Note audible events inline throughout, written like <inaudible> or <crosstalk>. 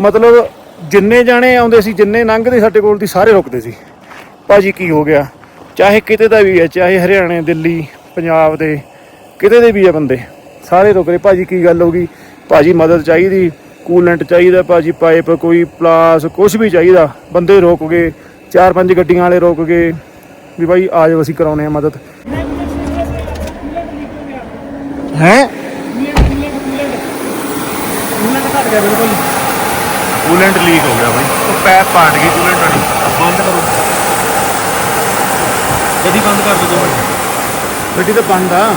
ਮਤਲਬ ਜਿੰਨੇ ਜਾਣੇ ਆਉਂਦੇ ਸੀ, ਜਿੰਨੇ ਲੰਘਦੇ ਸਾਡੇ ਕੋਲ ਦੀ ਸਾਰੇ ਰੁਕਦੇ ਸੀ। ਭਾਜੀ ਕੀ ਹੋ ਗਿਆ? ਚਾਹੇ ਕਿਤੇ ਦਾ ਵੀ ਹੈ, ਚਾਹੇ ਹਰਿਆਣੇ, ਦਿੱਲੀ, ਪੰਜਾਬ ਦੇ, ਕਿਤੇ ਦੇ ਵੀ ਆ ਬੰਦੇ, ਸਾਰੇ ਰੁਕ ਰਹੇ। ਭਾਜੀ ਕੀ ਗੱਲ ਹੋ ਗਈ? ਭਾਜੀ ਮਦਦ ਚਾਹੀਦੀ, ਕੂਲੈਂਟ ਚਾਹੀਦਾ ਭਾਜੀ, ਪਾਈਪ ਕੋਈ, ਪਲਾਸ ਕੁਝ ਵੀ ਚਾਹੀਦਾ। ਬੰਦੇ ਰੋਕ ਗਏ, ਚਾਰ ਪੰਜ ਗੱਡੀਆਂ ਵਾਲੇ ਰੋਕ ਗਏ, ਵੀ ਭਾਈ ਆ ਜਾਓ, ਅਸੀਂ ਕਰਾਉਨੇ ਆ ਮਦਦ। ਹੈ? ਕੂਲੈਂਟ ਲੀਕ ਹੋ ਗਿਆ ਭਾਈ ਉਹ ਪੈਪ ਪਾਟ ਗਈ ਕੂਲੈਂਟ ਵਾਲੀ। ਬੰਦ ਕਰੋ। ਗੱਡੀ ਬੰਦ ਕਰ ਦੋ ਦੋ ਮਿੰਟ। ਗੱਡੀ ਤਾਂ ਬੰਦ ਆ।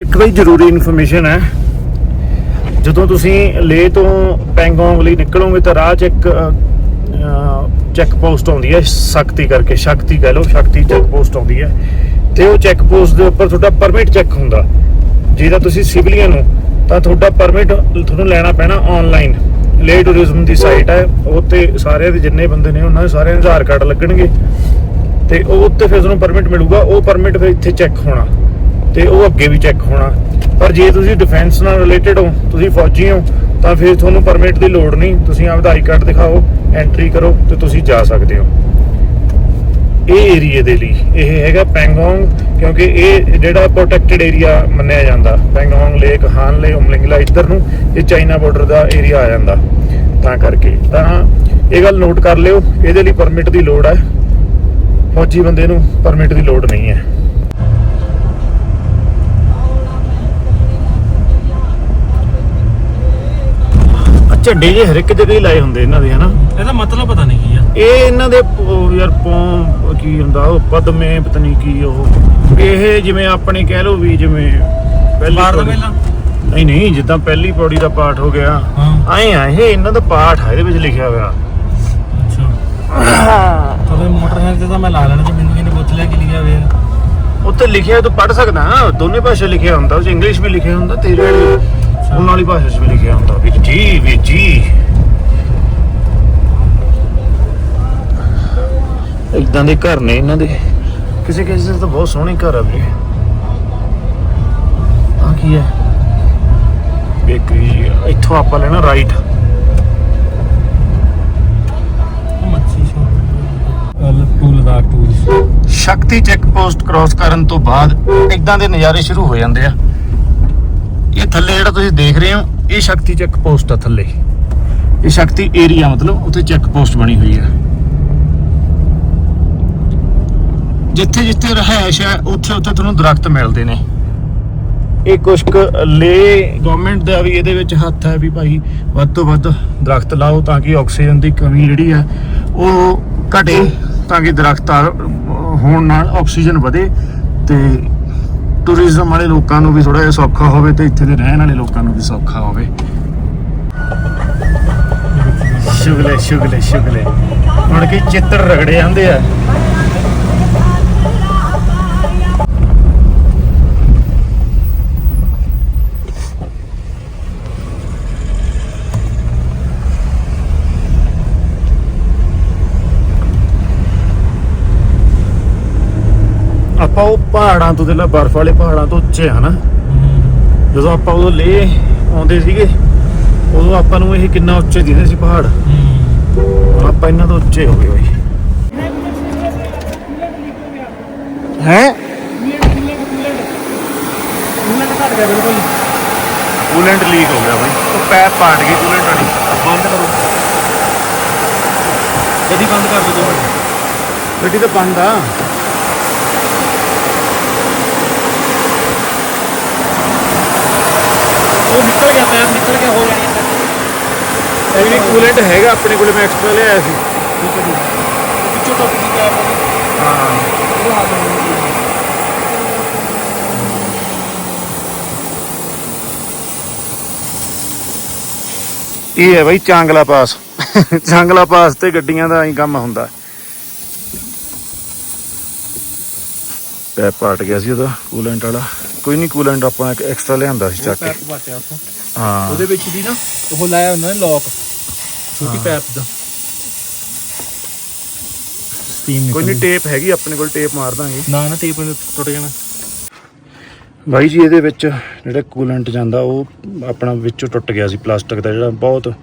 ਇੱਕ ਬਈ ਜ਼ਰੂਰੀ ਇਨਫੋਰਮੇਸ਼ਨ ਹੈ। ਜਦੋਂ ਤੁਸੀਂ ਲੇ ਤੋਂ ਪੈਂਗੋਂਗ ਲਈ ਨਿਕਲੋਗੇ ਤਾਂ ਰਾਹ 'ਚ ਇੱਕ ਚੈੱਕ ਪੋਸਟ ਆਉਂਦੀ ਹੈ। ਸ਼ਕਤੀ ਕਰਕੇ ਸ਼ਕਤੀ ਕਹਿ ਲਓ ਸ਼ਕਤੀ ਚੈੱਕ ਪੋਸਟ ਆਉਂਦੀ ਹੈ। ਤੇ ਉਹ ਚੈੱਕ ਪੋਸਟ ਦੇ ਉੱਪਰ ਤੁਹਾਡਾ ਪਰਮਿਟ ਚੈੱਕ ਹੁੰਦਾ। ਜਿਹਦਾ ਤੁਸੀਂ ਸਿਵਲੀਅਨ ਹੋ ਤਾਂ ਤੁਹਾਡਾ ਪਰਮਿਟ ਤੁਹਾਨੂੰ ਲੈਣਾ ਪੈਣਾ ਆਨਲਾਈਨ ਲੇ ਟੂਰਿਜ਼ਮ ਦੀ ਸਾਈਟ ਹੈ ਉਹ ਤੇ ਸਾਰੇ ਦੇ ਜਿੰਨੇ ਬੰਦੇ ਨੇ, ਉਹਨਾਂ ਦੇ ਸਾਰਿਆਂ ਦੇ ਆਧਾਰ ਕਾਰਡ ਲੱਗਣਗੇ। ਤੇ ਉਹ ਉੱਤੇ ਫਿਰ ਤੁਹਾਨੂੰ ਪਰਮਿਟ ਮਿਲੂਗਾ, ਉਹ ਪਰਮਿਟ ਫਿਰ ਇੱਥੇ ਚੈੱਕ ਹੋਣਾ। ਤੇ ਉਹ ਅੱਗੇ ਵੀ ਚੈੱਕ ਹੋਣਾ। ਪਰ ਜੇ ਤੁਸੀਂ ਡਿਫੈਂਸ ਨਾਲ ਰਿਲੇਟਡ ਹੋ, ਤੁਸੀਂ ਫੌਜੀ ਹੋ, ਤਾਂ ਫਿਰ ਤੁਹਾਨੂੰ ਪਰਮਿਟ ਦੀ ਲੋੜ ਨਹੀਂ। ਤੁਸੀਂ ਆਪਦਾ ਆਈ ਕਾਰਡ ਦਿਖਾਓ ਐਂਟਰੀ ਕਰੋ, ਤੇ ਤੁਸੀਂ ਜਾ ਸਕਦੇ ਹੋ। ਇਹ ਏਰੀਏ ਦੇ ਲਈ, ਇਹ ਹੈਗਾ ਪੈਂਗੋਂਗ, ਕਿਉਂਕਿ ਇਹ ਜਿਹੜਾ ਪ੍ਰੋਟੈਕਟਡ ਏਰੀਆ ਮੰਨਿਆ ਜਾਂਦਾ। ਪੈਂਗੋਂਗ ਲੇਕ, ਹਾਨ ਹਾਨਲੇ ਉਮਲਿੰਗਲਾ ਇੱਧਰ ਨੂੰ, ਇਹ ਚਾਈਨਾ ਬਾਰਡਰ ਦਾ ਏਰੀਆ ਆ ਜਾਂਦਾ। ਤਾਂ ਕਰਕੇ, ਤਾਂ ਇਹ ਗੱਲ ਨੋਟ ਕਰ ਲਿਓ, ਇਹਦੇ ਲਈ ਪਰਮਿਟ ਦੀ ਲੋੜ ਹੈ। ਫੌਜੀ ਬੰਦੇ ਨੂੰ ਪਰਮਿਟ ਦੀ ਲੋੜ ਨਹੀਂ ਹੈ। ਝੰਡੇ ਜੇ ਹਰ ਇੱਕ ਜਗ੍ਹਾ ਹੀ ਲਾਏ ਹੁੰਦੇ ਇਹਨਾਂ ਦੇ ਹਨਾ? ਇਹਦਾ ਮਤਲਬ ਪਤਾ ਨਹੀਂ ਕੀ ਆ। ਇਹ ਇਹਨਾਂ ਦੇ ਉਹ ਯਾਰ ਪੌਂ ਕੀ ਹੁੰਦਾ ਉਹ ਪਦਮੇ ਪਤਾ ਨਹੀਂ ਕੀ ਉਹ। ਇਹ ਜਿਵੇਂ ਆਪਣੇ ਕਹਿ ਲਓ ਵੀ ਜਿਵੇਂ ਪਹਿਲੀ ਦਾ ਪੌੜੀ- ਨਹੀਂ ਨਹੀਂ ਜਿੱਦਾਂ ਪਹਿਲੀ ਪੌੜੀ ਦਾ ਪਾਠ ਹੋ ਗਿਆ। ਹਾਂ। ਐਂ ਆ ਇਹ ਇਹਨਾਂ ਦਾ ਪਾਠ ਆ ਇਹਦੇ ਵਿੱਚ ਲਿਖਿਆ ਹੋਇਆ। ਅੱਛਾ। ਤੁਹਾਡੇ ਮੋਟਰਸਾਈਕਲ ਤੇ ਤਾਂ ਮੈਂ ਲਾ ਲੈਣਾ ਜੇ ਮੈਨੂੰ ਕਿਹਨੇ ਪੁੱਛ ਲਿਆ ਕਿ ਲਿਖਿਆ ਹੋਇਆ। ਉੱਤੇ ਲਿਖਿਆ ਤੂੰ ਪੜ੍ਹ ਸਕਦਾ ਹਾਂ ਦੋਨੇ ਭਾਸ਼ਾ ਲਿਖਿਆ ਹੁੰਦਾ ਉਹ 'ਚ ਇੰਗਲਿਸ਼ ਵੀ ਲਿਖਿਆ ਹੁੰਦਾ ਤੇਰੇ ਵਾਲੀ ਉਹਨਾਂ ਵਾਲੀ ਭਾਸ਼ਾ 'ਚ ਵੀ ਲਿਖਿਆ ਹੁੰਦਾ। ਵੀ ਜੀ ਵੀ ਜੀ। ਇਦਾਂ ਦੇ ਘਰ ਨੇ ਇਹਨਾਂ ਦੇ। ਕਿਸੇ ਕਿਸੇ ਦੇ ਤਾਂ ਬਹੁਤ ਸੋਹਣੇ ਘਰ ਆ ਵੀ ਆ ਕੀ ਹੈ? ਬੇਕਰੀ ਇੱਥੋਂ ਆਪਾਂ ਲੈਣਾ right. Shakti check post cross ਕਰਨ ਤੋਂ ਬਾਅਦ ਇਦਾਂ ਦੇ ਨਜ਼ਾਰੇ ਸ਼ੁਰੂ ਹੋ ਜਾਂਦੇ ਆ। ਇਹ ਥੱਲੇ ਜਿਹੜਾ ਤੁਸੀਂ ਦੇਖ ਰਹੇ ਹੋ, ਇਹ ਸ਼ਕਤੀ ਚੈੱਕ ਪੋਸਟ ਆ ਥੱਲੇ। ਇਹ ਸ਼ਕਤੀ ਏਰੀਆ ਮਤਲਬ ਉੱਥੇ ਚੈੱਕ ਪੋਸਟ ਬਣੀ ਹੋਈ ਆ। ਜਿੱਥੇ ਜਿੱਥੇ ਰਹਿائش ਹੈ ਉੱਥੇ ਉੱਥੇ ਤੁਹਾਨੂੰ ਦਰਖਤ ਮਿਲਦੇ ਨੇ। ਇਹ ਕੁਛ ਕੁਝ ਲੇ ਗਵਰਨਮੈਂਟ ਦਾ ਵੀ ਇਹਦੇ ਵਿੱਚ ਹੱਥ ਹੈ ਵੀ ਭਾਈ, ਵੱਧ ਤੋਂ ਵੱਧ ਦਰਖਤ ਲਾਓ ਤਾਂ ਕਿ ਆਕਸੀਜਨ ਦੀ ਕਮੀ ਜਿਹੜੀ ਆ, ਉਹ ਘਟੇ ਤਾਂ ਕਿ ਦਰਖਤ ਹੋਣ ਨਾਲ ਆਕਸੀਜਨ ਵਧੇ ਤੇ ਟੂਰਿਜ਼ਮ ਵਾਲੇ ਲੋਕਾਂ ਨੂੰ ਵੀ ਥੋੜਾ ਜਿਹਾ ਸੌਖਾ ਹੋਵੇ ਤੇ ਇੱਥੇ ਦੇ ਰਹਿਣ ਵਾਲੇ ਲੋਕਾਂ ਨੂੰ ਵੀ ਸੌਖਾ ਹੋਵੇ। ਸ਼ੁਗਲੇ ਸ਼ੁਗਲੇ ਸ਼ੁਗਲੇ। ਹੁਣ ਕੀ ਚਿੱਤਰ ਰਗੜੇ ਜਾਂਦੇ ਆ। ਆਪਾਂ ਉਹ ਪਹਾੜਾਂ ਤੋਂ ਲਾ ਬਰਫ਼ ਵਾਲੇ ਪਹਾੜਾਂ ਤੋਂ ਉੱਚੇ ਆ ਨਾ। ਜਦੋਂ ਆਪਾਂ ਉਦੋਂ ਲੇ ਆਉਂਦੇ ਸੀਗੇ ਉਦੋਂ ਆਪਾਂ ਨੂੰ ਇਹ ਕਿੰਨਾ ਉੱਚੇ ਦਿਖਦੇ ਸੀ ਪਹਾੜ। ਆਪਾਂ ਇਹਨਾਂ ਤੋਂ ਉੱਚੇ ਹੋ ਗਏ ਬਾਈ। ਹੈ? ਕੂਲੈਂਟ ਲੀਕ ਹੋ ਗਿਆ ਬਾਈ। ਉਹ ਪੈਪ ਪਾਟ ਗਈ ਕੂਲੈਂਟ ਵਾਲੀ। ਬੰਦ ਕਰੋ। ਗੱਡੀ ਬੰਦ ਕਰ ਦੋ ਦੋ ਮਿੰਟ। ਗੱਡੀ ਤਾਂ ਬੰਦ ਆ। ਉਹ ਨਿਕਲ ਗਿਆ ਪੈਰ ਨਿਕਲ ਗਿਆ ਹੋ ਜਾਣੀ ਇਹ ਕੂਲੈਂਟ ਹੈਗਾ ਆਪਣੇ ਕੋਲੇ, ਮੈਂ ਐਕਸਟਰਾ ਲਿਆਇਆ ਸੀ। ਠੀਕ ਹੈ। ਜੀ ਪਿੱਛੋਂ ਟੋਪੀ ਦੀ ਕੈਪ ਹਾਂ ਉਹ ਹਾਲ ਨਹੀਂ ਇਹ ਹੈ ਬਾਈ ਚਾਂਗਲਾ ਪਾਸ। ਚਾਂਗਲਾ ਪਾਸ ਤੇ ਗੱਡੀਆਂ ਦਾ ਹੀ ਕੰਮ ਹੁੰਦਾ। ਪੈਪ ਪਾਟ ਗਿਆ ਸੀ ਉਹਦਾ ਕੂਲੈਂਟ ਵਾਲਾ। ਕੋਈ ਨਹੀਂ ਕੂਲੈਂਟ ਆਪਾਂ ਇੱਕ ਐਕਸਟਰਾ ਲਿਆਂਦਾ ਸੀ ਚੱਕ ਕੇ। ਪੈਪ ਬਾਟਿਆ ਉੱਥੋਂ। ਹਾਂ। ਉਹਦੇ ਵਿੱਚ ਦੀ ਨਾ ਉਹ ਲਾਇਆ ਹੁੰਦਾ ਨੇ ਲੋਕ ਛੋਟੀ ਪੈਪ ਦਾ। ਸਟੀਮ ਕੋਈ ਨਹੀਂ ਟੇਪ ਹੈਗੀ ਆਪਣੇ ਕੋਲ ਟੇਪ ਮਾਰ ਦਾਂਗੇ। ਨਾ ਨਾ ਟੇਪ ਟੁੱਟ ਜਾਣਾ। ਬਾਈ ਜੀ ਇਹਦੇ ਵਿੱਚ ਜਿਹੜਾ ਕੂਲੈਂਟ ਜਾਂਦਾ ਉਹ ਆਪਣਾ ਵਿੱਚੋਂ ਟੁੱਟ ਗਿਆ ਸੀ ਪਲਾਸਟਿਕ ਦਾ ਜਿਹੜਾ ਬਹੁਤ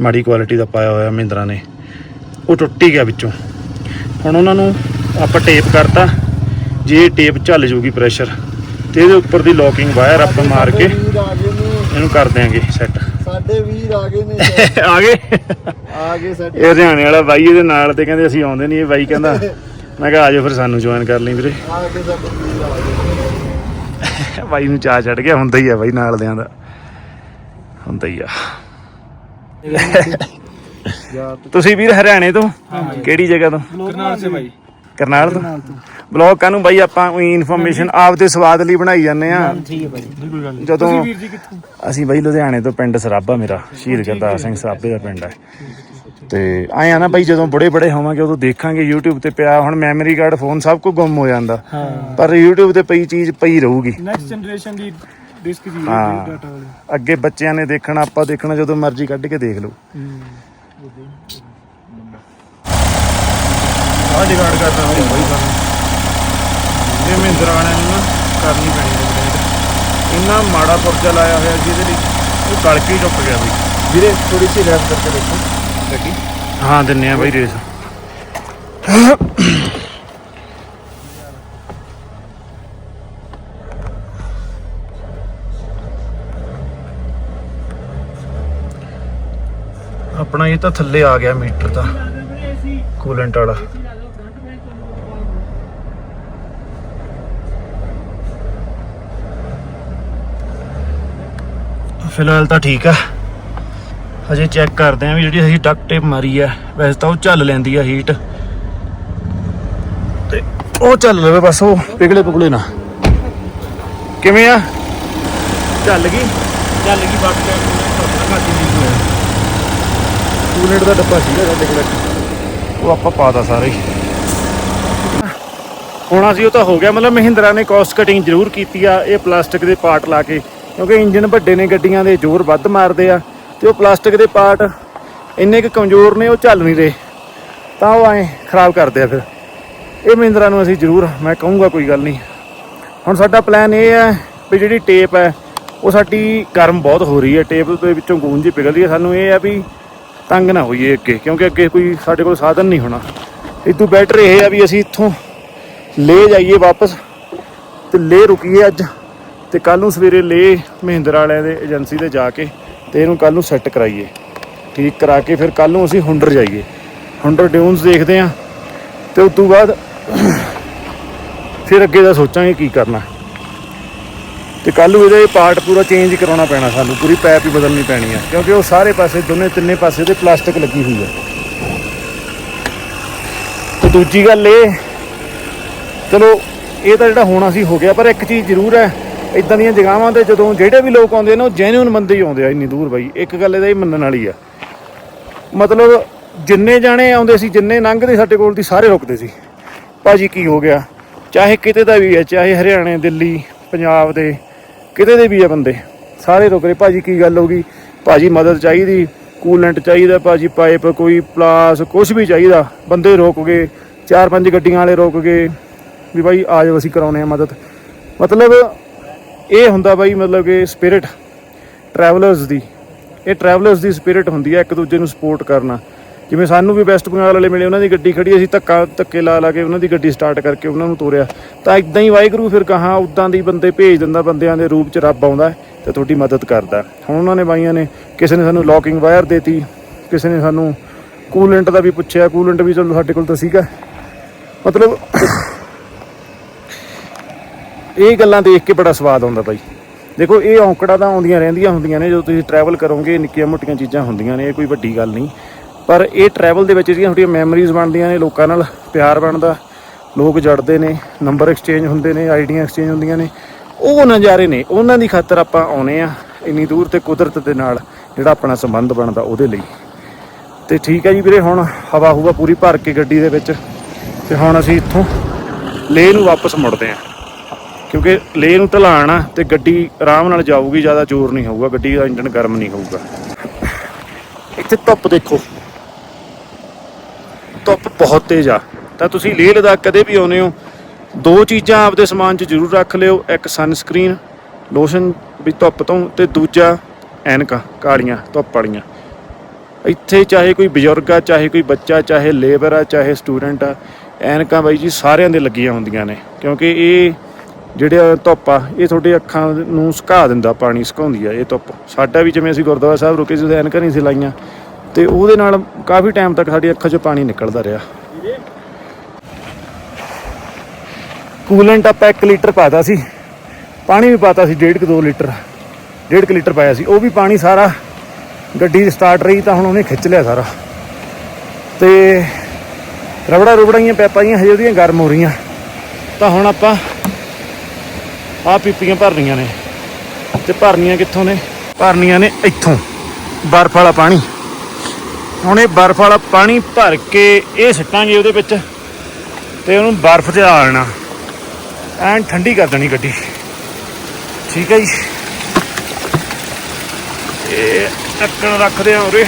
ਮਾੜੀ ਕੁਆਲਿਟੀ ਦਾ ਪਾਇਆ ਹੋਇਆ ਮਹਿੰਦਰਾ ਨੇ। ਉਹ ਟੁੱਟ ਹੀ ਗਿਆ ਵਿੱਚੋਂ। ਹੁਣ ਉਹਨਾਂ ਨੂੰ ਆਪਾਂ ਟੇਪ ਕਰਤਾ। ਜੇ ਟੇਪ ਝੱਲ ਜੂਗੀ ਪ੍ਰੈਸ਼ਰ ਤੇ ਇਹਦੇ ਉੱਪਰ ਦੀ ਲੋਕਿੰਗ ਵਾਇਰ ਆਪਾਂ ਮਾਰ ਕੇ ਇਹਨੂੰ ਕਰ ਦਿਆਂਗੇ ਸੈੱਟ ਸਾਡੇ ਵੀਰ ਆ ਗਏ ਨੇ। ਆ ਗਏ? ਆ ਗਏ ਸਾਡੇ। ਇਹ ਹਰਿਆਣੇ ਵਾਲਾ ਬਾਈ ਇਹਦੇ ਨਾਲ ਤੇ ਕਹਿੰਦੇ ਅਸੀਂ ਆਉਂਦੇ ਨਹੀਂ ਇਹ ਬਾਈ ਕਹਿੰਦਾ <laughs> ਮੈਂ ਕਿਹਾ ਆਜੋ ਫਿਰ ਸਾਨੂੰ ਜੁਆਇਨ ਕਰ ਲਈ ਵੀਰੇ। ਆ ਕੇ ਸਾਡੇ ਵੀਰ ਆ ਗਏ ਬਾਈ ਨੂੰ ਚਾਹ ਚੜ ਗਿਆ ਹੁੰਦਾ ਹੀ ਆ ਬਾਈ ਨਾਲ ਦਿਆਂ ਦਾ। ਹੁੰਦਾ ਹੀ ਆ। ਤੁਸੀਂ ਵੀਰ ਹਰਿਆਣੇ ਤੋਂ? ਕਿਹੜੀ ਜਗ੍ਹਾ ਤੋਂ? ਕਰਨਾਲ ਸੇ ਭਾਈ ਕਰਨਾਲ ਤੋਂ? ਬਲੌਗ ਕਾਨੂੰ ਬਾਈ ਆਪਾਂ ਉਹੀ ਇਨਫੋਰਮੇਸ਼ਨ ਆਪਦੇ ਸਵਾਦ ਲਈ ਬਣਾਈ ਜਾਂਦੇ ਆ। ਠੀਕ ਹੈ ਜਦੋਂ ਅਸੀਂ ਬਾਈ ਲੁਧਿਆਣੇ ਤੋਂ ਪਿੰਡ ਸਰਾਬਾ ਮੇਰਾ ਸ਼ਹੀਦ ਗੁਰਦਾਸ ਸਿੰਘ ਸਰਾਬੇ ਦਾ ਪਿੰਡ ਹੈ। ਤੇ ਆਏ ਆ ਨਾ ਬਾਈ ਜਦੋਂ ਬੜੇ ਬੜੇ ਹੋਵਾਂਗੇ ਉਦੋਂ ਦੇਖਾਂਗੇ YouTube ਤੇ ਪਿਆ ਹੁਣ ਮੈਮਰੀ ਕਾਰਡ ਫੋਨ ਸਭ ਕੁਝ ਗੁੰਮ ਹੋ ਜਾਂਦਾ। ਪਰ YouTube ਤੇ ਪਈ ਚੀਜ਼ ਪਈ ਰਹੂਗੀ। ਨੈਕਸਟ ਜਨਰੇਸ਼ਨ ਦੀ ਡਿਸਕ ਜੀ ਹਾਂ। ਡਾਟਾ ਵਾਲੀ। ਅੱਗੇ ਬੱਚਿਆਂ ਨੇ ਦੇਖਣਾ ਆਪਾਂ ਦੇਖਣਾ ਜਦੋਂ ਮਰਜ਼ੀ ਕੱਢ ਕੇ ਦੇਖ ਲਓ। ਆਹ ਜਗਾੜ ਕਰਦਾ ਹੋਈ ਬਾਈ ਸਾਨੂੰ ਇਹ ਮਹਿੰਦਰਾ ਵਾਲਿਆਂ ਨੂੰ ਨਾ ਕਰਨੀ ਪੈਣੀ ਹੈ ਕੰਪਲੇਂਟ ਇੰਨਾ ਮਾੜਾ ਪੁਰਜਾ ਲਾਇਆ ਹੋਇਆ ਸੀ ਇਹਦੇ ਲਈ ਉਹ ਗਲ ਕੇ ਹੀ ਟੁੱਟ ਗਿਆ ਬਈ। ਵੀਰੇ ਥੋੜੀ ਸੀ ਰੈਪ ਕਰਕੇ ਦੇਖੋ। ਗੱਡੀ ਹਾਂ ਦਿੰਨੇ ਆ ਬਾਈ ਰੇਸ ਆਪਣਾ ਇਹ ਤਾਂ ਥੱਲੇ ਆ ਗਿਆ ਮੀਟਰ ਤਾਂ। ਕੂਲੈਂਟ ਵਾਲਾ। ਫਿਲਹਾਲ ਤਾਂ ਠੀਕ ਆ। ਹਜੇ ਚੈੱਕ ਕਰਦੇ ਆਂ ਵੀ ਜਿਹੜੀ ਅਸੀਂ ਡਕਟ ਟੇਪ ਮਾਰੀ ਆ, ਵੈਸੇ ਤਾਂ ਉਹ ਚੱਲ ਲੈਂਦੀ ਆ ਹੀਟ ਤੇ ਉਹ ਚੱਲ ਲਵੇ ਬਸ ਉਹ ਪਿਗਲੇ ਪੁਗਲੇ ਨਾ। ਕਿਵੇਂ ਆ? ਚੱਲ ਗਈ। ਚੱਲ ਗਈ ਬਾਕੀ ਕੂਲੈਂਟ ਦਾ ਡੱਬਾ ਸੀਗਾ ਸਾਡੇ ਕੋਲ। ਉਹ ਆਪਾਂ ਪਾਤਾ ਸਾਰੇ ਹੀ। ਹੁਣ ਅਸੀਂ ਉਹ ਤਾਂ ਹੋ ਗਿਆ। ਮਤਲਬ ਮਹਿੰਦਰਾ ਨੇ ਕਾਸਟ ਕਟਿੰਗ ਜ਼ਰੂਰ ਕੀਤੀ ਆ। ਇਹ ਪਲਾਸਟਿਕ ਦੇ ਪਾਰਟ ਲਾ ਕੇ ਕਿਉਂਕਿ ਇੰਜਨ ਵੱਡੇ ਨੇ, ਗੱਡੀਆਂ ਦੇ ਜ਼ੋਰ ਵੱਧ ਮਾਰਦੇ ਆ ਤੇ ਉਹ ਪਲਾਸਟਿਕ ਦੇ ਪਾਰਟ ਇੰਨੇ ਕੁ ਕਮਜ਼ੋਰ ਨੇ, ਉਹ ਚੱਲ ਨਹੀਂ ਰਹੇ। ਤਾਂ ਉਹ ਐ ਖਰਾਬ ਕਰਦੇ ਆ ਫਿਰ। ਇਹ ਮਹਿੰਦਰਾ ਨੂੰ ਅਸੀਂ ਜ਼ਰੂਰ, ਮੈਂ ਕਹੂੰਗਾ ਕੋਈ ਗੱਲ ਨਹੀਂ। ਹੁਣ ਸਾਡਾ ਪਲਾਨ ਇਹ ਹੈ ਵੀ ਜਿਹੜੀ ਟੇਪ ਹੈ, ਉਹ ਸਾਡੀ ਗਰਮ ਬਹੁਤ ਹੋ ਰਹੀ ਹੈ। ਟੇਪ ਦੇ ਵਿੱਚੋਂ ਗੂੰਜ ਹੀ ਪਿਘਲਦੀ ਹੈ। ਸਾਨੂੰ ਇਹ ਹੈ ਵੀ ਤੰਗ ਨਾ ਹੋਈਏ ਅੱਗੇ, ਕਿਉਂਕਿ ਅੱਗੇ ਕੋਈ ਸਾਡੇ ਕੋਲ ਸਾਧਨ ਨਹੀਂ ਹੋਣਾ। ਇਦੋਂ ਬੈਟਰ ਇਹ ਹੈ ਵੀ ਅਸੀਂ ਇੱਥੋਂ ਲੈ ਜਾਈਏ ਵਾਪਸ ਤੇ ਲੈ ਰੁਕੀਏ ਅੱਜ। ਤੇ ਕੱਲ ਨੂੰ ਸਵੇਰੇ ਲੈ ਮਹਿੰਦਰ ਵਾਲਿਆਂ ਦੇ ਏਜੰਸੀ ਤੇ ਜਾ ਕੇ ਤੇ ਇਹਨੂੰ ਕੱਲ ਨੂੰ ਸੈੱਟ ਕਰਾਈਏ। ਠੀਕ, ਕਰਾ ਕੇ ਫਿਰ ਕੱਲ ਨੂੰ ਅਸੀਂ ਹੁੰਡਰ ਜਾਈਏ। ਹੁੰਡਰ ਡਿਊਨਸ ਦੇਖਦੇ ਆਂ ਤੇ ਉਸ ਤੋਂ ਬਾਅਦ ਫਿਰ ਅੱਗੇ ਦਾ ਸੋਚਾਂਗੇ ਕੀ ਕਰਨਾ। ਤੇ ਕੱਲ ਨੂੰ ਇਹਦੇ ਪਾਰਟ ਪੂਰਾ ਚੇਂਜ ਕਰਾਉਣਾ ਪੈਣਾ ਸਾਨੂੰ, ਪੂਰੀ ਪੈਪ ਹੀ ਬਦਲਣੀ ਪੈਣੀ ਹੈ ਕਿਉਂਕਿ ਉਹ ਸਾਰੇ ਪਾਸੇ, ਦੋਨੇ ਤਿੰਨੇ ਪਾਸੇ ਤੇ ਪਲਾਸਟਿਕ ਲੱਗੀ ਹੋਈ ਹੈ ਤੇ ਦੂਜੀ ਗੱਲ ਇਹ, ਚਲੋ, ਇਹ ਤਾਂ ਜਿਹੜਾ ਹੋਣਾ ਸੀ ਹੋ ਗਿਆ, ਪਰ ਇੱਕ ਚੀਜ਼ ਜ਼ਰੂਰ ਹੈ ਇਦਾਂ ਦੀਆਂ ਜਗ੍ਹਾਵਾਂ ਤੇ ਜਦੋਂ ਜਿਹੜੇ ਵੀ ਲੋਕ ਆਉਂਦੇ ਨੇ, ਉਹ ਜੈਨੂਇਨ ਬੰਦੇ ਹੀ ਆਉਂਦੇ ਆ, ਇੰਨੀ ਦੂਰ ਬਾਈ। ਇੱਕ ਗੱਲ ਇਹਦਾ ਹੀ ਮੰਨਣ ਵਾਲੀ ਆ। ਮਤਲਬ ਜਿੰਨੇ ਜਾਣੇ ਆਉਂਦੇ ਸੀ, ਜਿੰਨੇ ਲੰਘਦੇ ਸਾਡੇ ਕੋਲ ਦੀ ਸਾਰੇ ਰੁਕਦੇ ਸੀ। ਭਾਜੀ ਕੀ ਹੋ ਗਿਆ? ਚਾਹੇ ਕਿਤੇ ਦਾ ਵੀ ਹੈ ਚਾਹੇ ਹਰਿਆਣੇ, ਦਿੱਲੀ, ਪੰਜਾਬ ਦੇ, ਕਿਤੇ ਦੇ ਵੀ ਆ ਬੰਦੇ। ਸਾਰੇ ਰੁਕ ਰਹੇ। ਭਾਜੀ ਕੀ ਗੱਲ ਹੋ ਗਈ? ਭਾਜੀ ਮਦਦ ਚਾਹੀਦੀ ਕੂਲੈਂਟ ਚਾਹੀਦਾ, ਭਾਜੀ ਪਾਈਪ ਕੋਈ ਪਲਾਸ ਕੁਝ ਵੀ ਚਾਹੀਦਾ। ਬੰਦੇ ਰੋਕ ਗਏ, ਚਾਰ ਪੰਜ ਗੱਡੀਆਂ ਵਾਲੇ ਰੋਕ ਗਏ। ਵੀ ਭਾਈ ਆ ਜਾਓ, ਅਸੀਂ ਕਰਾਉਨੇ ਆ ਮਦਦ। ਮਤਲਬ ਇਹ ਹੁੰਦਾ ਬਾਈ ਮਤਲਬ ਕਿ ਸਪਿਰਿਟ ਟਰੈਵਲਰਸ ਦੀ। ਇਹ ਟਰੈਵਲਰਸ ਦੀ ਸਪਿਰਿਟ ਹੁੰਦੀ ਹੈ ਇੱਕ ਦੂਜੇ ਨੂੰ ਸਪੋਰਟ ਕਰਨਾ। ਜਿਵੇਂ ਸਾਨੂੰ ਵੀ ਵੈਸਟ ਬੰਗਾਲ ਵਾਲੇ ਮਿਲੇ, ਉਹਨਾਂ ਦੀ ਗੱਡੀ ਖੜੀ ਅਸੀਂ ਧੱਕਾ, ਧੱਕੇ ਲਾ ਲਾ ਕੇ ਉਹਨਾਂ ਦੀ ਗੱਡੀ ਸਟਾਰਟ ਕਰਕੇ ਉਹਨਾਂ ਨੂੰ ਤੋਰਿਆ। ਤਾਂ ਇਦਾਂ ਹੀ ਵਾਹਿਗੁਰੂ ਫਿਰ ਕਹਾ ਉਦਾਂ ਦੀ ਬੰਦੇ ਭੇਜ ਦਿੰਦਾ, ਬੰਦਿਆਂ ਦੇ ਰੂਪ ਚ ਰੱਬ ਆਉਂਦਾ ਹੈ ਤੇ ਤੁਹਾਡੀ ਮਦਦ ਕਰਦਾ ਹੁਣ ਉਹਨਾਂ ਨੇ ਬਾਈਆਂ ਨੇ ਕਿਸੇ ਨੇ ਸਾਨੂੰ ਲੋਕਿੰਗ ਵਾਇਰ ਦੇਤੀ, ਕਿਸੇ ਨੇ ਸਾਨੂੰ ਕੂਲੈਂਟ ਦਾ ਵੀ ਪੁੱਛਿਆ ਕੂਲੈਂਟ ਵੀ ਚਲੋ ਸਾਡੇ ਕੋਲ ਤਾਂ ਸੀਗਾ। ਮਤਲਬ ਇਹ ਗੱਲਾਂ ਦੇਖ ਕੇ ਬੜਾ ਸਵਾਦ ਆਉਂਦਾ ਬਾਈ। ਦੇਖੋ, ਇਹ ਔਂਕੜਾ ਤਾਂ ਆਉਂਦੀਆਂ ਰਹਿੰਦੀਆਂ ਹੁੰਦੀਆਂ ਨੇ, ਜਦੋਂ ਤੁਸੀਂ ਟਰੈਵਲ ਕਰੋਗੇ, ਨਿੱਕੀਆਂ ਮੋਟੀਆਂ ਚੀਜ਼ਾਂ ਹੁੰਦੀਆਂ ਨੇ, ਇਹ ਕੋਈ ਵੱਡੀ ਗੱਲ ਨਹੀਂ। ਪਰ ਇਹ ਟਰੈਵਲ ਦੇ ਵਿੱਚ ਜਿਹੜੀਆਂ ਤੁਹਾਡੀਆਂ ਮੈਮਰੀਜ਼ ਬਣਦੀਆਂ ਨੇ ਲੋਕਾਂ ਨਾਲ, ਪਿਆਰ ਬਣਦਾ, ਲੋਕ ਜੜਦੇ ਨੇ ਨੰਬਰ ਐਕਸਚੇਂਜ ਹੁੰਦੇ ਨੇ ਆਈਡੀਆਂ ਐਕਸਚੇਂਜ ਹੁੰਦੀਆਂ ਨੇ। ਉਹ ਨਜ਼ਾਰੇ ਨੇ, ਉਹਨਾਂ ਦੀ ਖਾਤਰ ਆਪਾਂ ਆਉਨੇ ਆ, ਇੰਨੀ ਦੂਰ ਤੇ ਕੁਦਰਤ ਦੇ ਨਾਲ ਜਿਹੜਾ ਆਪਣਾ ਸੰਬੰਧ ਬਣਦਾ ਉਹਦੇ ਲਈ। ਤੇ ਠੀਕ ਹੈ ਜੀ ਵੀਰੇ, ਹੁਣ ਹਵਾ ਹੂਵਾ ਪੂਰੀ ਭਰ ਕੇ ਗੱਡੀ ਦੇ ਵਿੱਚ, ਤੇ ਹੁਣ ਅਸੀਂ ਇੱਥੋਂ ਲੇਹ ਨੂੰ ਵਾਪਸ ਮੁੜਦੇ ਆਂ। ਕਿਉਂਕਿ ਲੇਹ ਨੂੰ ਢਲਾਣ ਆ ਤੇ ਗੱਡੀ ਆਰਾਮ ਨਾਲ ਜਾਊਗੀ, ਜ਼ਿਆਦਾ ਜ਼ੋਰ ਨਹੀਂ ਹੋਊਗਾ, ਗੱਡੀ ਦਾ ਇੰਜਨ ਗਰਮ ਨਹੀਂ ਹੋਊਗਾ। ਇੱਥੇ ਧੁੱਪ ਦੇਖੋ। ਧੁੱਪ ਬਹੁਤ ਤੇਜ਼ ਆ। ਤਾਂ ਤੁਸੀਂ ਲੇਹ ਲਦਾਖ ਕਦੇ ਵੀ ਆਉਨੇ ਹੋ, ਦੋ ਚੀਜ਼ਾਂ ਆਪਦੇ ਸਮਾਨ 'ਚ ਜ਼ਰੂਰ ਰੱਖ ਲਿਓ, ਇੱਕ ਸਨਸਕ੍ਰੀਨ ਲੋਸ਼ਨ ਵੀ ਧੁੱਪ ਤੋਂ ਤੇ ਦੂਜਾ ਐਨਕਾਂ, ਕਾਲੀਆਂ, ਧੁੱਪ ਵਾਲੀਆਂ। ਇੱਥੇ ਚਾਹੇ ਕੋਈ ਬਜ਼ੁਰਗ ਆ, ਚਾਹੇ ਕੋਈ ਬੱਚਾ, ਚਾਹੇ ਲੇਬਰ ਆ, ਚਾਹੇ ਸਟੂਡੈਂਟ ਆ, ਐਨਕਾਂ ਬਾਈ ਜੀ ਸਾਰਿਆਂ ਦੇ ਲੱਗੀਆਂ ਹੁੰਦੀਆਂ ਨੇ। ਕਿਉਂਕਿ ਇਹ ਜਿਹੜੇ ਧੁੱਪ ਆ, ਇਹ ਤੁਹਾਡੇ ਅੱਖਾਂ ਨੂੰ ਸੁਕਾ ਦਿੰਦਾ, ਪਾਣੀ ਸੁਕਾਉਂਦੀ ਆ ਇਹ ਧੁੱਪ। ਸਾਡਾ ਵੀ ਜਿਵੇਂ ਅਸੀਂ ਗੁਰਦੁਆਰਾ ਸਾਹਿਬ ਰੁਕੇ ਸੀ ਉਹਦੇ ਐਨਕਾਂ ਨਹੀਂ ਸੀ ਲਾਈਆਂ। ਤੇ ਉਹਦੇ ਨਾਲ ਕਾਫੀ ਟਾਈਮ ਤੱਕ ਸਾਡੀ ਅੱਖਾਂ 'ਚੋਂ ਪਾਣੀ ਨਿਕਲਦਾ ਰਿਹਾ। ਕੂਲੈਂਟ ਆਪਾਂ 1 ਲੀਟਰ ਪਾਤਾ ਸੀ। ਪਾਣੀ ਵੀ ਪਾਤਾ ਸੀ 1.5 2 ਲੀਟਰ 1.5 ਲੀਟਰ ਪਾਇਆ ਸੀ। ਉਹ ਵੀ ਪਾਣੀ ਸਾਰਾ ਗੱਡੀ ਸਟਾਰਟ ਰਹੀ ਤਾਂ ਹੁਣ ਉਹਨੇ ਖਿੱਚ ਲਿਆ ਸਾਰਾ। ਤੇ ਰਬੜਾ ਰੁਬੜਾਈਆਂ ਪੈਪਾਂ ਜਿਹੀਆਂ ਹਜੇ ਉਹਦੀਆਂ ਗਰਮ ਹੋ ਰਹੀਆਂ। ਤਾਂ ਹੁਣ ਆਪਾਂ ਆ ਪੀਪੀਆਂ ਭਰਨੀਆਂ ਨੇ। ਤੇ ਭਰਨੀਆਂ ਕਿੱਥੋਂ ਨੇ? ਭਰਨੀਆਂ ਨੇ ਇੱਥੋਂ, ਬਰਫ਼ ਵਾਲਾ ਪਾਣੀ। ਹੁਣ ਇਹ ਬਰਫ਼ ਵਾਲਾ ਪਾਣੀ ਭਰ ਕੇ ਇਹ ਸਿੱਟਾਂਗੇ ਉਹਦੇ ਵਿੱਚ ਤੇ ਉਹਨੂੰ ਬਰਫ਼ 'ਚ ਆ ਲੈਣਾ ਐਨ ਠੰਡੀ ਕਰ ਦੇਣੀ ਗੱਡੀ। ਠੀਕ ਹੈ ਜੀ। ਇਹ ਢੱਕਣ ਰੱਖਦੇ ਆ ਉਰੇ।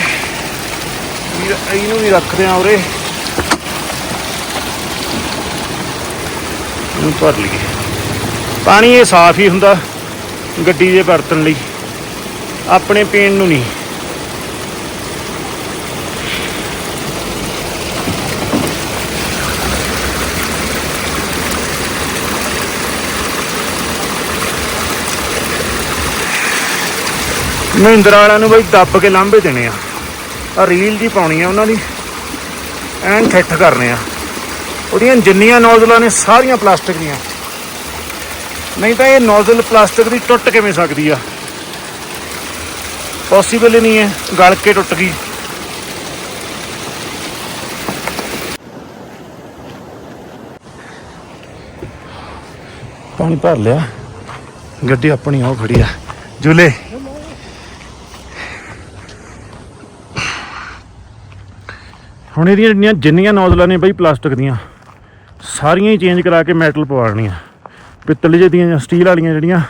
ਇਹਨੂੰ ਵੀ ਰੱਖਦੇ ਆ ਉਰੇ। ਇਹਨੂੰ ਭਰ ਲਈਏ। ਪਾਣੀ ਇਹ ਸਾਫ਼ ਹੀ ਹੁੰਦਾ ਗੱਡੀ ਦੇ ਵਰਤਣ ਲਈ। ਆਪਣੇ ਪੀਣ ਨੂੰ ਨਹੀਂ। ਮਹਿੰਦਰਾ ਵਾਲਿਆਂ ਨੂੰ ਬਈ ਦੱਬ ਕੇ ਲਾਂਭੇ ਦੇਣੇ ਆ। ਆ ਰੀਲ ਦੀ ਪਾਉਣੀ ਆ ਉਹਨਾਂ ਦੀ। ਐਨ ਠੱਠ ਕਰਨੇ ਆ। ਉਹਦੀਆਂ ਜਿੰਨੀਆਂ ਨੌਜ਼ਲਾਂ ਨੇ ਸਾਰੀਆਂ ਪਲਾਸਟਿਕ ਦੀਆਂ। ਨਹੀਂ ਤਾਂ ਇਹ ਨੋਜ਼ਲ ਪਲਾਸਟਿਕ ਦੀ ਟੁੱਟ ਕਿਵੇਂ ਸਕਦੀ ਆ? ਪੋਸੀਬਲ ਹੀ ਨਹੀਂ ਹੈ, ਗਲ ਕੇ ਟੁੱਟ ਗਈ। ਪਾਣੀ ਭਰ ਲਿਆ। ਗੱਡੀ ਆਪਣੀ ਉਹ ਖੜੀ ਆ। ਜੁਲੇ। ਹੁਣ ਇਹਦੀਆਂ ਜਿਹੜੀਆਂ ਜਿੰਨੀਆਂ ਨੌਜ਼ਲਾਂ ਨੇ ਬਈ ਪਲਾਸਟਿਕ ਦੀਆਂ, ਸਾਰੀਆਂ ਹੀ ਚੇਂਜ ਕਰਾ ਕੇ ਮੈਟਲ ਪਵਾਉਣੀਆਂ ਪਿੱਤਲ ਜਿਹੇ ਦੀਆਂ ਜਾਂ ਸਟੀਲ ਵਾਲੀਆਂ ਜਿਹੜੀਆਂ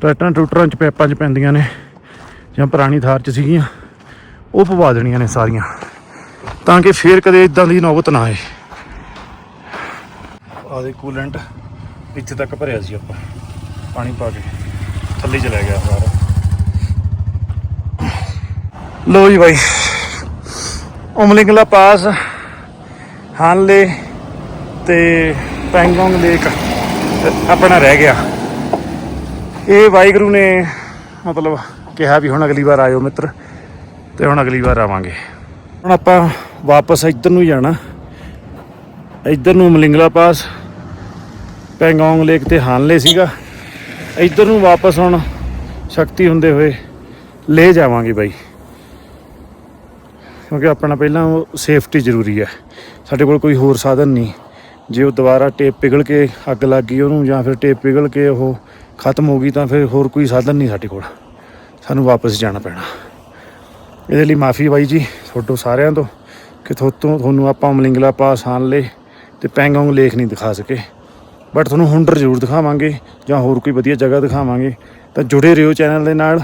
ਟਰੈਕਟਰਾਂ ਟਰੂਟਰਾਂ 'ਚ ਪੈਪਾਂ 'ਚ ਪੈਂਦੀਆਂ ਨੇ, ਜਾਂ ਪੁਰਾਣੀ ਥਾਰ 'ਚ ਸੀਗੀਆਂ, ਉਹ ਪਵਾ ਦੇਣੀਆਂ ਨੇ ਸਾਰੀਆਂ, ਤਾਂ ਕਿ ਫੇਰ ਕਦੇ ਇਦਾਂ ਦੀ ਨੌਬਤ ਨਾ ਆਏ। ਆਦੇ ਕੂਲੈਂਟ ਇੱਥੇ ਤੱਕ ਭਰਿਆ ਸੀ ਆਪਾਂ, ਪਾਣੀ ਪਾ ਕੇ, ਥੱਲੇ ਚਲਾ ਗਿਆ ਸਾਰਾ। ਲੋ ਜੀ ਬਾਈ, ਉਮਲਿੰਗਲਾ ਪਾਸ, ਹਾਨਲੇ ਤੇ ਪੈਂਗੋਂਗ ਲੇਕ। ਆਪਣਾ ਰਹਿ ਗਿਆ। ਇਹ ਵਾਹਿਗੁਰੂ ਨੇ ਮਤਲਬ ਕਿਹਾ ਵੀ ਹੁਣ ਅਗਲੀ ਵਾਰ ਆਇਓ ਮਿੱਤਰ, ਤੇ ਹੁਣ ਅਗਲੀ ਵਾਰ ਆਵਾਂਗੇ। ਹੁਣ ਆਪਾਂ ਵਾਪਸ ਇੱਧਰ ਨੂੰ ਜਾਣਾ। ਇੱਧਰ ਨੂੰ ਮਲਿੰਗਲਾ ਪਾਸ, ਪੈਂਗੋਂਗ ਲੇਕ ਤੇ ਹਾਨਲੇ ਸੀਗਾ। ਇੱਧਰ ਨੂੰ ਵਾਪਸ ਹੁਣ ਸ਼ਕਤੀ ਹੁੰਦੇ ਹੋਏ ਲੈ ਜਾਵਾਂਗੇ ਬਾਈ। ਕਿਉਂਕਿ ਆਪਣਾ ਪਹਿਲਾਂ ਉਹ ਸੇਫਟੀ ਜ਼ਰੂਰੀ ਹੈ। ਸਾਡੇ ਕੋਲ ਕੋਈ ਹੋਰ ਸਾਧਨ ਨਹੀਂ। ਜੇ ਉਹ ਦੁਬਾਰਾ ਟੇਪ ਪਿਘਲ ਕੇ ਅੱਗ ਲੱਗ ਗਈ ਉਹਨੂੰ ਜਾਂ ਫਿਰ ਟੇਪ ਪਿਘਲ ਕੇ ਉਹ ਖਤਮ ਹੋ ਗਈ ਤਾਂ ਫਿਰ ਹੋਰ ਕੋਈ ਸਾਧਨ ਨਹੀਂ ਸਾਡੇ ਕੋਲ। ਸਾਨੂੰ ਵਾਪਸ ਜਾਣਾ ਪੈਣਾ। ਇਹਦੇ ਲਈ ਮਾਫੀ ਬਾਈ ਜੀ, ਤੁਹਾਡੇ ਸਾਰਿਆਂ ਤੋਂ ਕਿ ਥੋਤੋਂ ਤੁਹਾਨੂੰ ਆਪਾਂ ਮਲਿੰਗਲਾ ਪਾਸ ਆਣ ਲੇ ਤੇ ਪੈਂਗੋਂਗ ਲੇਖ ਨਹੀਂ ਦਿਖਾ ਸਕੇ। ਬਟ ਤੁਹਾਨੂੰ ਹੁੰਡਰ ਜ਼ਰੂਰ ਦਿਖਾਵਾਂਗੇ ਜਾਂ ਹੋਰ ਕੋਈ ਵਧੀਆ ਜਗ੍ਹਾ ਦਿਖਾਵਾਂਗੇ। ਤਾਂ ਜੁੜੇ ਰਹੋ ਚੈਨਲ ਦੇ ਨਾਲ।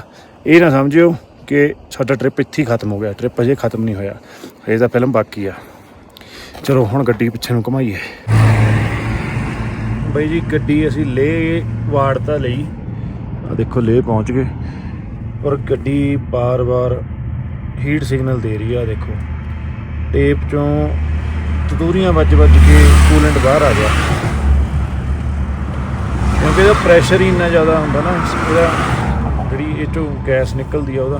ਇਹ ਨਾ ਸਮਝਿਓ ਕਿ ਸਾਡਾ ਟ੍ਰਿਪ ਇੱਥੇ ਹੀ ਖਤਮ ਹੋ ਗਿਆ। ਟ੍ਰਿਪ ਅਜੇ ਖਤਮ ਨਹੀਂ ਹੋਇਆ। ਇਹ ਤਾਂ ਫਿਲਮ ਬਾਕੀ ਆ। ਚਲੋ ਹੁਣ ਗੱਡੀ ਪਿੱਛੇ ਨੂੰ ਘੁਮਾਈਏ। ਬਈ ਜੀ, ਗੱਡੀ ਅਸੀਂ ਲੇ ਵਾੜ ਤਾਂ ਲਈ। ਆ ਦੇਖੋ, ਲੇ ਪਹੁੰਚ ਗਏ। ਪਰ ਗੱਡੀ ਬਾਰ-ਬਾਰ ਹੀਟ ਸਿਗਨਲ ਦੇ ਰਹੀ ਆ ਦੇਖੋ। ਟੇਪ ਚੋਂ ਤਦੂਰੀਆਂ ਵੱਜ-ਵੱਜ ਕੇ ਕੂਲੈਂਟ ਬਾਹਰ ਆ ਗਿਆ। ਕਿਉਂਕਿ ਇਹਦਾ ਪ੍ਰੈਸ਼ਰ ਹੀ ਇੰਨਾ ਜ਼ਿਆਦਾ ਹੁੰਦਾ ਨਾ ਉਹਦਾ ਜਿਹੜੀ ਇਹ ਚੋਂ ਗੈਸ ਨਿਕਲਦੀ ਆ ਉਹਦਾ।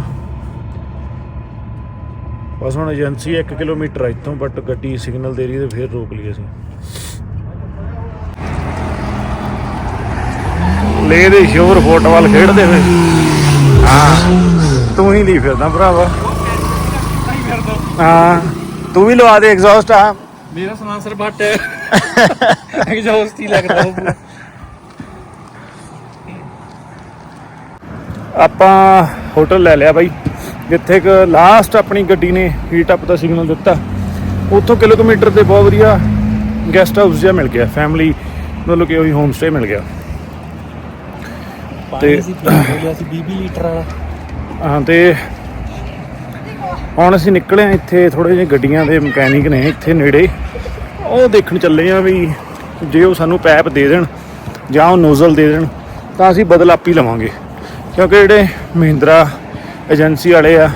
ਬਸ ਹੁਣ ਏਜੰਸੀ 1 ਕਿਲੋਮੀਟਰ ਇੱਥੋਂ ਬਟ ਗੱਡੀ ਸਿਗਨਲ ਦੇ ਰਹੀ ਤੇ ਫਿਰ ਰੋਕ ਲਈ ਅਸੀਂ। ਲੈ ਦੇ ਸ਼ੋਰ ਫੁੱਟਬਾਲ ਖੇਡਦੇ ਹੋਏ। ਹਾਂ। ਤੂੰ ਹੀ ਨਹੀਂ ਫਿਰਦਾ ਭਰਾਵਾ। ਹਾਂ। ਤੂੰ ਵੀ ਲਵਾ ਦੇ ਐਗਜ਼ੌਸਟ ਆ। ਮੇਰਾ ਸਮਾਨ ਸਰ ਬੱਟ ਐਗਜ਼ੌਸਟ ਹੀ ਲੱਗਦਾ ਉਹ। ਆਪਾਂ ਹੋਟਲ ਲੈ ਲਿਆ ਬਾਈ। ਜਿੱਥੇ ਕ ਲਾਸਟ ਆਪਣੀ ਗੱਡੀ ਨੇ ਹੀਟ ਅਪ ਦਾ ਸਿਗਨਲ ਦਿੱਤਾ। ਉੱਥੋਂ ਕਿਲੋਮੀਟਰ ਤੇ ਬਹੁਤ ਵਧੀਆ ਗੈਸਟ ਹਾਊਸ ਜਿਹਾ ਮਿਲ ਗਿਆ। ਫੈਮਿਲੀ ਮਤਲਬ ਕਿ ਉਹੀ ਹੋਮ ਸਟੇ ਮਿਲ ਗਿਆ। ਪਾਣੀ ਸੀ ਪੀ ਲਿਆ ਸੀ 20 ਲੀਟਰ ਵਾਲਾ। ਹਾਂ ਤੇ ਹੁਣ ਅਸੀਂ ਨਿਕਲੇ ਹਾਂ ਇੱਥੇ ਥੋੜੇ ਜਿਹੇ ਗੱਡੀਆਂ ਦੇ ਮਕੈਨਿਕ ਨੇ ਇੱਥੇ ਨੇੜੇ। ਉਹ ਦੇਖਣ ਚੱਲੇ ਆ ਵੀ ਜੇ ਉਹ ਸਾਨੂੰ ਪੈਪ ਦੇ ਦੇਣ ਜਾਂ ਉਹ ਨੋਜ਼ਲ ਦੇ ਦੇਣ ਤਾਂ ਅਸੀਂ ਬਦਲ ਆਪੀ ਲਵਾਂਗੇ। ਕਿਉਂਕਿ ਜਿਹੜੇ ਮਹਿੰਦਰਾ ਏਜੰਸੀ ਵਾਲੇ ਆ।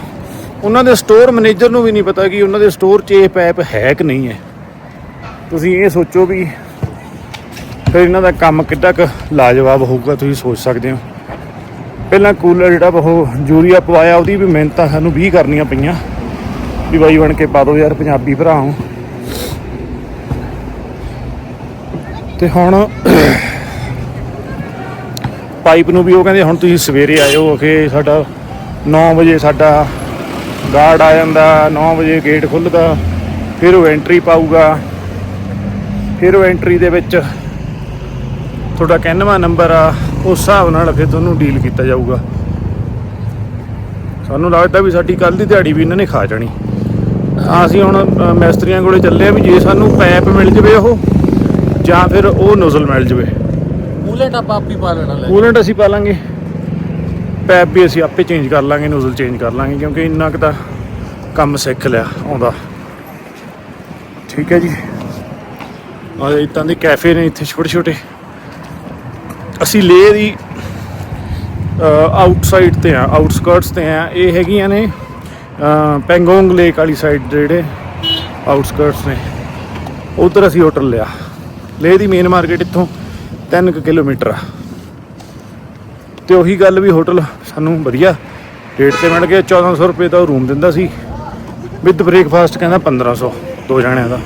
ਉਹਨਾਂ ਦੇ ਸਟੋਰ ਮੈਨੇਜਰ ਨੂੰ ਵੀ ਨਹੀਂ ਪਤਾ ਕਿ ਉਹਨਾਂ ਦੇ ਸਟੋਰ 'ਚ ਇਹ ਪੈਪ ਹੈ ਕਿ ਨਹੀਂ ਹੈ। ਤੁਸੀਂ ਇਹ ਸੋਚੋ ਵੀ ਫਿਰ ਇਹਨਾਂ ਦਾ ਕੰਮ ਕਿੱਡਾ ਕੁ ਲਾਜਵਾਬ ਹੋਊਗਾ, ਤੁਸੀਂ ਸੋਚ ਸਕਦੇ ਹੋ। ਪਹਿਲਾਂ ਕੂਲਰ ਜਿਹੜਾ ਉਹ ਯੂਰੀਆ ਪਵਾਇਆ, ਉਹਦੀ ਵੀ ਮਿਹਨਤਾਂ ਸਾਨੂੰ 20 ਕਰਨੀਆਂ ਪਈਆਂ। ਵੀ ਬਾਈ ਬਣ ਕੇ ਪਾ ਦਿਓ ਯਾਰ, ਪੰਜਾਬੀ ਭਰਾ ਹੋ। ਤੇ ਹੁਣ <coughs> ਪਾਈਪ ਨੂੰ ਵੀ ਉਹ ਕਹਿੰਦੇ ਹੁਣ ਤੁਸੀਂ ਸਵੇਰੇ ਆਇਓ ਕਿ ਸਾਡਾ 9 ਵਜੇ ਸਾਡਾ ਗਾਰਡ ਆ ਜਾਂਦਾ 9 ਵਜੇ ਗੇਟ ਖੁੱਲਦਾ ਫਿਰ ਉਹ ਐਂਟਰੀ ਪਾਊਗਾ। ਫਿਰ ਉਹ ਐਂਟਰੀ ਦੇ ਵਿੱਚ ਤੁਹਾਡਾ 91 ਨੰਬਰ ਆ ਉਸ ਹਿਸਾਬ ਨਾਲ ਫਿਰ ਤੁਹਾਨੂੰ ਡੀਲ ਕੀਤਾ ਜਾਊਗਾ। ਸਾਨੂੰ ਲੱਗਦਾ ਵੀ ਸਾਡੀ ਕੱਲ ਦੀ ਦਿਹਾੜੀ ਵੀ ਇਹਨਾਂ ਨੇ ਖਾ ਜਾਣੀ। ਅਸੀਂ ਹੁਣ ਮਿਸਤਰੀਆਂ ਕੋਲੇ ਚੱਲੇ ਆ ਵੀ ਜੇ ਸਾਨੂੰ ਪੈਪ ਮਿਲ ਜਵੇ ਉਹ ਜਾਂ ਫਿਰ ਉਹ ਨੋਜ਼ਲ ਮਿਲ ਜਵੇ। ਕੂਲੈਂਟ ਆਪਾਂ ਆਪੀ ਪਾ ਲੈਣਾ ਲੈ ਕੂਲੈਂਟ ਅਸੀਂ ਪਾ ਲਾਂਗੇ। ਪੈਪ ਵੀ ਅਸੀਂ ਆਪੇ ਚੇਂਜ ਕਰ ਲਾਂਗੇ ਨੋਜ਼ਲ ਚੇਂਜ ਕਰ ਲਾਂਗੇ, ਕਿਉਂਕਿ ਇੰਨਾ ਕੁ ਤਾਂ ਕੰਮ ਸਿੱਖ ਲਿਆ ਆਉਂਦਾ। ਠੀਕ ਹੈ ਜੀ। ਆ ਇਤਾਂ ਦੇ ਕੈਫੇ ਨੇ ਇੱਥੇ ਛੋਟੇ ਛੋਟੇ ਅਸੀਂ ਲੇ ਦੀ ਆਊਟਸਾਈਡ ਤੇ ਆ ਆਊਟਸਕਰਟਸ ਤੇ ਆ ਇਹ ਹੈਗੀਆਂ ਨੇ ਪੈਂਗੋਂਗ ਲੇਕ ਵਾਲੀ ਸਾਈਡ ਦੇ ਜਿਹੜੇ ਆਊਟਸਕਰਟਸ ਨੇ। ਉਧਰ ਅਸੀਂ ਹੋਟਲ ਲਿਆ। ਲੇ ਦੀ ਮੇਨ ਮਾਰਕੀਟ ਇੱਥੋਂ 3 ਕਿਲੋਮੀਟਰ ਆ। ਤੇ ਉਹੀ ਗੱਲ ਵੀ ਹੋਟਲ ਸਾਨੂੰ ਵਧੀਆ। ਰੇਟ ਤੇ ਮਿਲ ਗਿਆ 1400 ਰੁਪਏ ਦਾ ਰੂਮ ਦਿੰਦਾ ਸੀ। ਵਿਦ ਬ੍ਰੇਕਫਾਸਟ ਕਹਿੰਦਾ 1500 ਦੋ ਜਣਿਆਂ ਦਾ।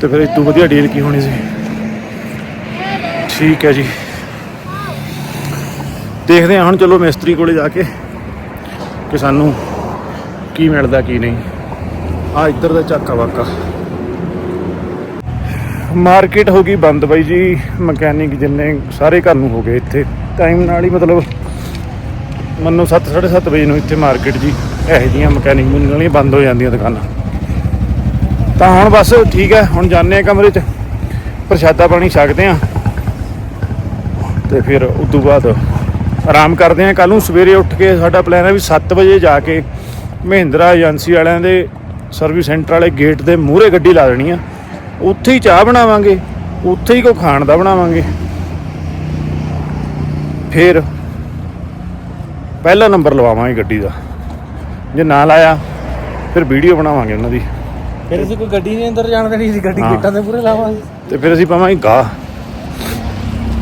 ਤੇ ਫਿਰ ਇਤੋਂ ਵਧੀਆ ਡੀਲ ਕੀ ਹੋਣੀ ਸੀ? ਠੀਕ ਹੈ ਜੀ। ਦੇਖਦੇ ਹਾਂ ਹੁਣ, ਚਲੋ ਮਿਸਤਰੀ ਕੋਲੇ ਜਾ ਕੇ ਕਿ ਸਾਨੂੰ ਕੀ ਮਿਲਦਾ, ਕੀ ਨਹੀਂ। ਆ ਇੱਧਰ ਦਾ ਝਾਕਾ ਵਾਕਾ। ਮਾਰਕੀਟ ਹੋ ਗਈ ਬੰਦ ਬਾਈ ਜੀ, ਮਕੈਨਿਕ ਜਿੰਨੇ ਸਾਰੇ ਘਰ ਨੂੰ ਹੋ ਗਏ ਇੱਥੇ। ਟਾਈਮ ਨਾਲ ਹੀ ਮਤਲਬ ਮੰਨੋ 7 7:30 ਵਜੇ ਨੂੰ ਇੱਥੇ ਮਾਰਕੀਟ ਜੀ, ਇਹੋ ਜਿਹੀਆਂ ਮਕੈਨਿਕ ਮੁੰਨ ਵਾਲੀਆਂ ਬੰਦ ਹੋ ਜਾਂਦੀਆਂ ਦੁਕਾਨਾਂ। ਤਾਂ ਹੁਣ ਬਸ ਠੀਕ ਹੈ, ਹੁਣ ਜਾਂਦੇ ਆ ਕਮਰੇ 'ਚ, ਪ੍ਰਸ਼ਾਦਾ ਪਾਣੀ ਛਕਦੇ ਆ ਤੇ ਫਿਰ ਉਸ ਤੋਂ ਬਾਅਦ ਆਰਾਮ ਕਰਦੇ ਆ ਕੱਲ ਨੂੰ ਸਵੇਰੇ ਉੱਠ ਕੇ ਸਾਡਾ ਪਲਾਨ ਹੈ ਵੀ 7 ਵਜੇ ਜਾ ਕੇ ਮਹਿੰਦਰਾ ਏਜੰਸੀ ਵਾਲਿਆਂ ਦੇ ਸਰਵਿਸ ਸੈਂਟਰ ਵਾਲੇ ਗੇਟ ਦੇ ਮੂਹਰੇ ਗੱਡੀ ਲਾ ਦੇਣੀ ਆ। ਉੱਥੇ ਹੀ ਚਾਹ ਬਣਾਵਾਂਗੇ ਉੱਥੇ ਹੀ ਕੋ ਖਾਣ ਦਾ ਬਣਾਵਾਂਗੇ। ਫਿਰ ਪਹਿਲਾ ਨੰਬਰ ਲਵਾਵਾਂਗੇ ਗੱਡੀ ਦਾ। ਜੇ ਨਾ ਲਾਇਆ ਫਿਰ ਵੀਡੀਓ ਬਣਾਵਾਂਗੇ ਉਹਨਾਂ ਦੀ। ਫਿਰ ਅਸੀਂ ਕੋਈ ਗੱਡੀ ਨਹੀਂ ਅੰਦਰ ਜਾਣ ਦੇਣੀ ਸੀ ਗੱਡੀ। ਗੇਟਾਂ ਦੇ ਪੂਰੇ ਲਾਵਾਂਗੇ। ਤੇ ਫਿਰ ਅਸੀਂ ਪਾਵਾਂਗੇ ਗਾਹ।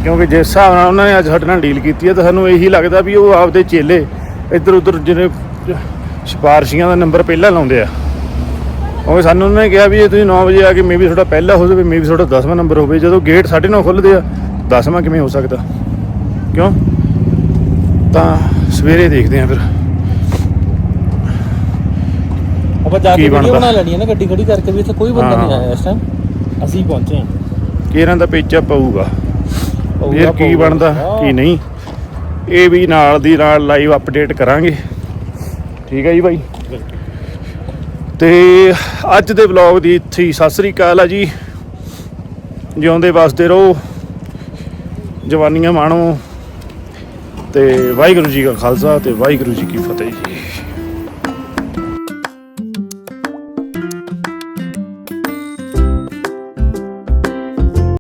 ਕਿਉਂਕਿ ਜਿਸ ਹਿਸਾਬ ਨਾਲ ਉਹਨਾਂ ਨੇ ਅੱਜ ਸਾਡੇ ਨਾਲ ਡੀਲ ਕੀਤੀ ਹੈ ਤਾਂ ਸਾਨੂੰ ਇਹੀ ਲੱਗਦਾ ਵੀ ਉਹ ਆਪਦੇ ਚੇਲੇ ਇੱਧਰ ਉੱਧਰ ਜਿਹੜੇ ਸਿਫਾਰਸ਼ੀਆਂ ਦਾ ਨੰਬਰ ਪਹਿਲਾਂ ਲਾਉਂਦੇ ਆ। ਉਹ ਸਾਨੂੰ ਉਹਨਾਂ ਨੇ ਕਿਹਾ ਵੀ ਜੇ ਤੁਸੀਂ 9 ਵਜੇ ਆ ਕੇ ਮੇਬੀ ਤੁਹਾਡਾ ਪਹਿਲਾ ਹੋ ਜਾਵੇ ਮੇਬੀ ਤੁਹਾਡਾ 10ਵਾਂ ਨੰਬਰ ਹੋਵੇ। ਜਦੋਂ ਗੇਟ 9:30 ਖੁੱਲਦੇ ਆ 10ਵਾਂ ਕਿਵੇਂ ਹੋ ਸਕਦਾ? ਕਿਉਂ? ਤਾਂ ਸਵੇਰੇ ਦੇਖਦੇ ਆ ਫਿਰ। ਆਪਾਂ ਜਾ ਕੀ ਵੀਡੀਓ? ਬਣਾ ਲੈਣੀ ਹੈ ਨਾ ਗੱਡੀ ਖੜੀ ਕਰਕੇ ਵੀ ਇੱਥੇ ਕੋਈ ਬੰਦਾ ਨਹੀਂ। ਆਇਆ ਇਸ ਟਾਈਮ ਅਸੀਂ ਪਹੁੰਚੇ ਹਾਂ। ਕਿਹਨਾਂ ਦਾ ਪੇਚਾ ਪਊਗਾ। ਇਹ ਕੀ। ਬਣਦਾ ਕੀ ਨਹੀਂ? ਇਹ ਵੀ ਨਾਲ ਦੀ ਨਾਲ ਲਾਈਵ ਅਪਡੇਟ ਕਰਾਂਗੇ। ਠੀਕ ਹੈ ਜੀ ਬਾਈ? ਤੇ ਅੱਜ ਦੇ ਵਲੌਗ ਦੀ ਇੱਥੇ ਸਤਿ ਸ੍ਰੀ ਅਕਾਲ ਆ ਜੀ। ਜਿਉਂਦੇ ਵਸਦੇ ਰਹੋ, ਜਵਾਨੀਆਂ ਮਾਣੋ। ਤੇ ਵਾਹਿਗੁਰੂ ਜੀ ਕਾ ਖਾਲਸਾ ਤੇ ਵਾਹਿਗੁਰੂ ਜੀ ਕੀ ਫਤਿਹ ਜੀ।